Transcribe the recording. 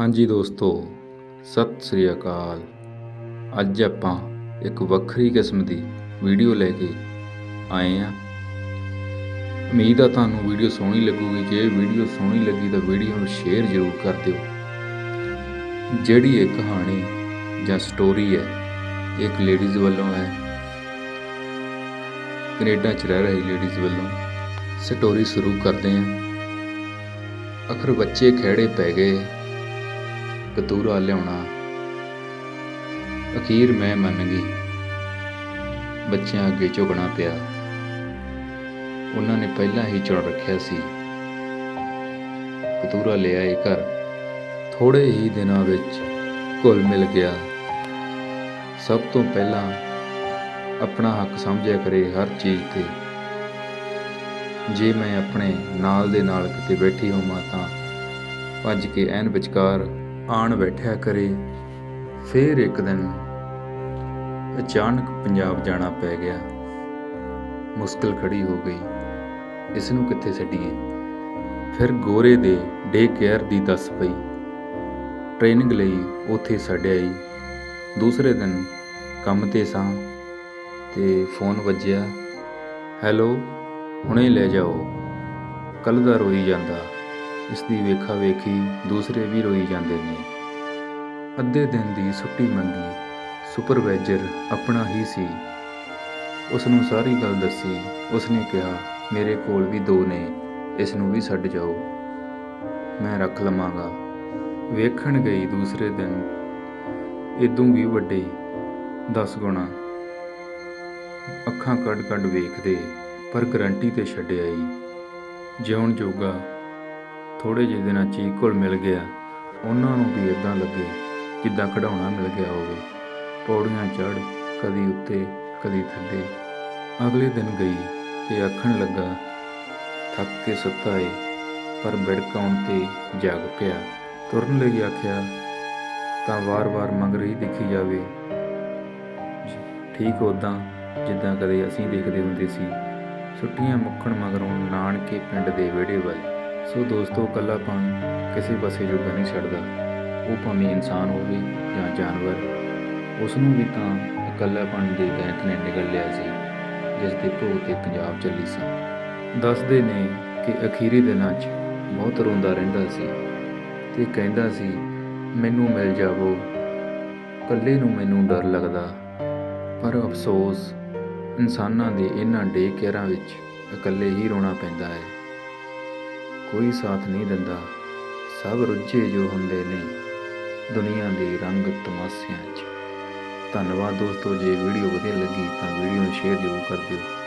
ਹਾਂਜੀ ਦੋਸਤੋ, ਸਤਿ ਸ੍ਰੀ ਅਕਾਲ। ਅੱਜ ਆਪਾਂ ਇੱਕ ਵੱਖਰੀ ਕਿਸਮ ਦੀ ਵੀਡੀਓ ਲੈ ਕੇ ਆਏ ਆ ਉਮੀਦ ਆ ਤੁਹਾਨੂੰ ਵੀਡੀਓ ਸੋਹਣੀ ਲੱਗੂਗੀ। ਜੇ ਵੀਡੀਓ ਸੋਹਣੀ ਲੱਗੀ ਤਾਂ ਵੀਡੀਓ ਨੂੰ ਸ਼ੇਅਰ ਜ਼ਰੂਰ ਕਰ ਦਿਓ। ਜਿਹੜੀ ਇਹ ਕਹਾਣੀ ਜਾਂ ਸਟੋਰੀ ਹੈ, ਇੱਕ ਲੇਡੀਜ਼ ਵੱਲੋਂ ਹੈ। ਕੈਨੇਡਾ 'ਚ ਰਹਿ ਰਹੀ ਲੇਡੀਜ਼ ਵੱਲੋਂ ਸਟੋਰੀ ਸ਼ੁਰੂ ਕਰਦੇ ਹਾਂ। ਅਖਰ ਬੱਚੇ ਖੇੜੇ ਪੈ ਗਏ। ਕਤੂਰਾ ਲਿਆਉਣਾ। ਅਖੀਰ ਮੈਂ ਮੰਨ ਗਈ। ਬੱਚਿਆਂ ਅੱਗੇ ਝੁਕਣਾ ਪਿਆ। ਉਹਨਾਂ ਨੇ ਪਹਿਲਾਂ ਹੀ ਚੁਣ ਰੱਖਿਆ ਸੀ। ਕਤੂਰਾ ਲਿਆਏ ਘਰ। ਥੋੜੇ ਹੀ ਦਿਨਾਂ ਵਿੱਚ ਘੁਲ ਮਿਲ ਗਿਆ। ਸਭ ਤੋਂ ਪਹਿਲਾਂ ਆਪਣਾ ਹੱਕ ਸਮਝਿਆ ਕਰੇ ਹਰ ਚੀਜ਼ ਤੇ। ਜੇ ਮੈਂ ਆਪਣੇ ਨਾਲ ਦੇ ਨਾਲ ਕਿਤੇ ਬੈਠੀ ਹੋਵਾਂ ਤਾਂ ਭੱਜ ਕੇ ਐਨ ਵਿਚਕਾਰ ਆਣ ਬੈਠਿਆ ਕਰੇ, ਫੇਰ ਇੱਕ ਦਿਨ ਅਚਾਨਕ ਪੰਜਾਬ ਜਾਣਾ ਪੈ ਗਿਆ। ਮੁਸ਼ਕਲ ਖੜੀ ਹੋ ਗਈ। ਇਸ ਨੂੰ ਕਿੱਥੇ ਛੱਡੀਏ? ਫਿਰ ਗੋਰੇ ਦੇ ਡੇ ਕੇਅਰ ਦੀ ਦੱਸ ਪਈ। ਟ੍ਰੇਨਿੰਗ ਲਈ ਉੱਥੇ ਛੱਡ ਆਈ। ਦੂਸਰੇ ਦਿਨ ਕੰਮ ਤੇ ਸਾਂ ਤੇ ਫੋਨ ਵੱਜਿਆ ਹੈਲੋ ਹੁਣੇ ਲੈ ਜਾਓ। ਕੱਲ ਦਾ ਰੋਈ ਜਾਂਦਾ। ਇਸ ਦੀ ਵੇਖਾ ਵੇਖੀ ਦੂਸਰੇ ਵੀ ਰੋਈ ਜਾਂਦੇ ਨੇ। ਅੱਧੇ ਦਿਨ ਦੀ ਛੁੱਟੀ ਮੰਗੀ, ਸੁਪਰਵਾਈਜ਼ਰ ਆਪਣਾ ਹੀ ਸੀ। ਉਸ ਨੂੰ ਸਾਰੀ ਗੱਲ ਦੱਸੀ ਉਸ ਨੇ ਕਿਹਾ, ਮੇਰੇ ਕੋਲ ਵੀ ਦੋ ਨੇ ਇਸ ਨੂੰ ਵੀ ਛੱਡ ਜਾਓ। ਮੈਂ ਰੱਖ ਲਵਾਂਗਾ। ਵੇਖਣ ਗਈ ਦੂਸਰੇ ਦਿਨ। ਇਦੋਂ ਵੀ ਵੱਡੇ 10 ਗੁਣਾ। ਅੱਖਾਂ ਕੱਢ ਕੱਢ ਵੇਖਦੇ, ਪਰ ਗਰੰਟੀ ਤੇ ਛੱਡਿਆ ਆਈ। ਜਿਉਣ ਜੋਗਾ ਥੋੜੇ ਜਿਹੇ ਦਿਨਾਂ 'ਚ ਹੀ ਘੁਲ ਮਿਲ ਗਿਆ। ਉਹਨਾਂ ਨੂੰ ਵੀ ਇਦਾਂ ਲੱਗੇ ਜਿੱਦਾਂ ਕਢਾਉਣਾ ਮਿਲ ਗਿਆ ਹੋਵੇ। ਪੌੜੀਆਂ ਚੜ ਕਦੀ ਉੱਤੇ, ਕਦੀ ਥੱਲੇ। ਅਗਲੇ ਦਿਨ ਗਈ ਤੇ ਆਖਣ ਲੱਗਾ, ਥੱਕ ਕੇ ਸੁੱਤਾ ਏ, ਪਰ ਬਿੜਕਾਉਣ ਤੇ ਜਾਗ ਪਿਆ। ਤੁਰਨ ਲਈ ਆਖਿਆ, ਤਾਂ ਵਾਰ-ਵਾਰ ਮੰਗ ਰਹੀ ਦੇਖੀ ਜਾਵੇ। ਠੀਕ ਉਦਾਂ ਜਿੱਦਾਂ ਕਦੇ ਅਸੀਂ ਦੇਖਦੇ ਹੁੰਦੇ ਸੀ। ਛੁੱਟੀਆਂ ਮੁੱਕਣ ਮਗਰੋਂ ਨਾਨਕੇ ਪਿੰਡ ਦੇ ਵਿਹੜੇ ਵੱਲ ਸੋ ਦੋਸਤੋ ਇਕੱਲਾਪਣ ਕਿਸੇ ਪਾਸੇ ਜੋਗਾ ਨਹੀਂ ਛੱਡਦਾ। ਉਹ ਭਾਵੇਂ ਇਨਸਾਨ ਹੋਵੇ ਜਾਂ ਜਾਨਵਰ। ਉਸ ਨੂੰ ਵੀ ਤਾਂ ਇਕੱਲਾਪਣ ਦੇ ਦੈਂਤ ਨੇ ਨਿਗਲ ਲਿਆ ਸੀ, ਜਿਸ ਦੇ ਭੋਗ ਤੇ ਪੰਜਾਬ ਚੱਲੀ ਸੀ। ਦੱਸਦੇ ਨੇ ਕਿ ਅਖੀਰੀ ਦਿਨਾਂ 'ਚ ਬਹੁਤ ਰੋਂਦਾ ਰਹਿੰਦਾ ਸੀ ਤੇ ਕਹਿੰਦਾ ਸੀ, ਮੈਨੂੰ ਮਿਲ ਜਾਵੋ। ਇਕੱਲੇ ਨੂੰ ਮੈਨੂੰ ਡਰ ਲੱਗਦਾ, ਪਰ ਅਫਸੋਸ ਇਨਸਾਨਾਂ ਦੇ ਇਹਨਾਂ ਡੇ ਕੇਅਰਾਂ ਵਿੱਚ ਇਕੱਲੇ ਹੀ ਰੋਣਾ ਪੈਂਦਾ ਹੈ। ਕੋਈ ਸਾਥ ਨਹੀਂ ਦਿੰਦਾ। ਸਭ ਰੁੱਝੇ ਜੋ ਹੁੰਦੇ ਨੇ ਦੁਨੀਆ ਦੇ ਰੰਗ ਤਮਾਸ਼ਿਆਂ 'ਚ। ਧੰਨਵਾਦ ਦੋਸਤੋ, ਜੇ ਵੀਡੀਓ ਵਧੀਆ ਲੱਗੀ ਤਾਂ ਵੀਡੀਓ ਨੂੰ ਸ਼ੇਅਰ ਜ਼ਰੂਰ ਕਰ ਦਿਓ।